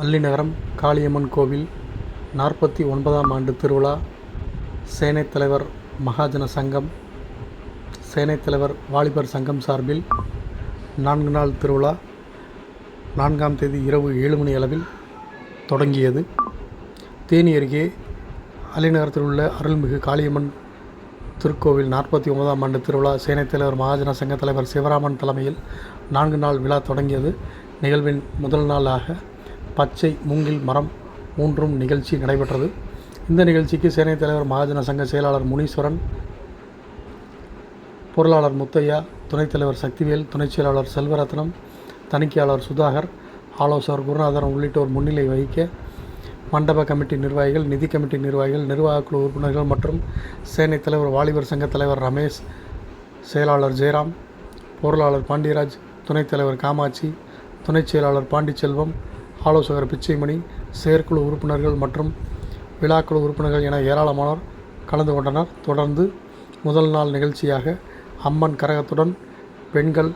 அல்லிநகரம் காளியம்மன் கோவில் நாற்பத்தி ஒன்பதாம் ஆண்டு திருவிழா. சேனைத் தலைவர் மகாஜன சங்கம் சேனைத் தலைவர் வாலிபர் சங்கம் சார்பில் நான்கு நாள் திருவிழா நான்காம் தேதி இரவு ஏழு மணி அளவில் தொடங்கியது. தேனி அருகே அல்லிநகரத்தில் உள்ள அருள்மிகு காளியம்மன் திருக்கோவில் நாற்பத்தி ஒன்பதாம் ஆண்டு திருவிழா சேனைத் தலைவர் மகாஜன சங்க தலைவர் சிவராமன் தலைமையில் நான்கு நாள் விழா தொடங்கியது. நிகழ்வின் முதல் நாளாக பச்சை மூங்கில் மரம் ஊன்றும் நிகழ்ச்சி நடைபெற்றது. இந்த நிகழ்ச்சிக்கு சேனை தலைவர் மகாஜன சங்க செயலாளர் முனீஸ்வரன் பொருளாளர் முத்தையா துணைத் தலைவர் சக்திவேல் துணைச் செயலாளர் செல்வரத்னம் தணிக்கையாளர் சுதாகர் ஆலோசகர் குருநாதன் உள்ளிட்டோர் முன்னிலை வகிக்க மண்டப கமிட்டி நிர்வாகிகள் நிதி கமிட்டி நிர்வாகிகள் நிர்வாகக்குழு உறுப்பினர்கள் மற்றும் சேனை தலைவர் வாலிபர் சங்க தலைவர் ரமேஷ் செயலாளர் ஜெயராம் பொருளாளர் பாண்டியராஜ் துணைத் தலைவர் காமாட்சி துணைச் செயலாளர் பாண்டிச்செல்வம் ஆலோசகர் பிச்சைமணி செயற்குழு உறுப்பினர்கள் மற்றும் விழாக்குழு உறுப்பினர்கள் என ஏராளமானோர் கலந்து கொண்டனர். தொடர்ந்து முதல் நாள் நிகழ்ச்சியாக அம்மன் கரகத்துடன் பெண்கள்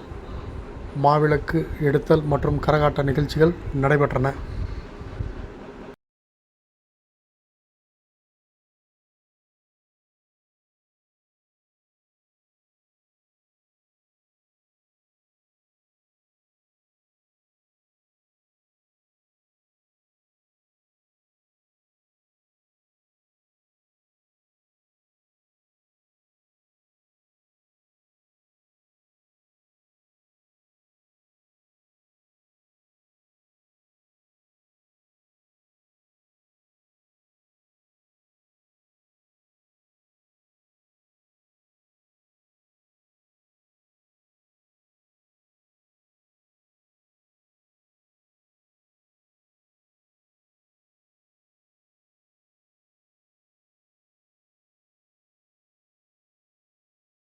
மாவிளக்கு எடுத்தல் மற்றும் கரகாட்ட நிகழ்ச்சிகள் நடைபெற்றன.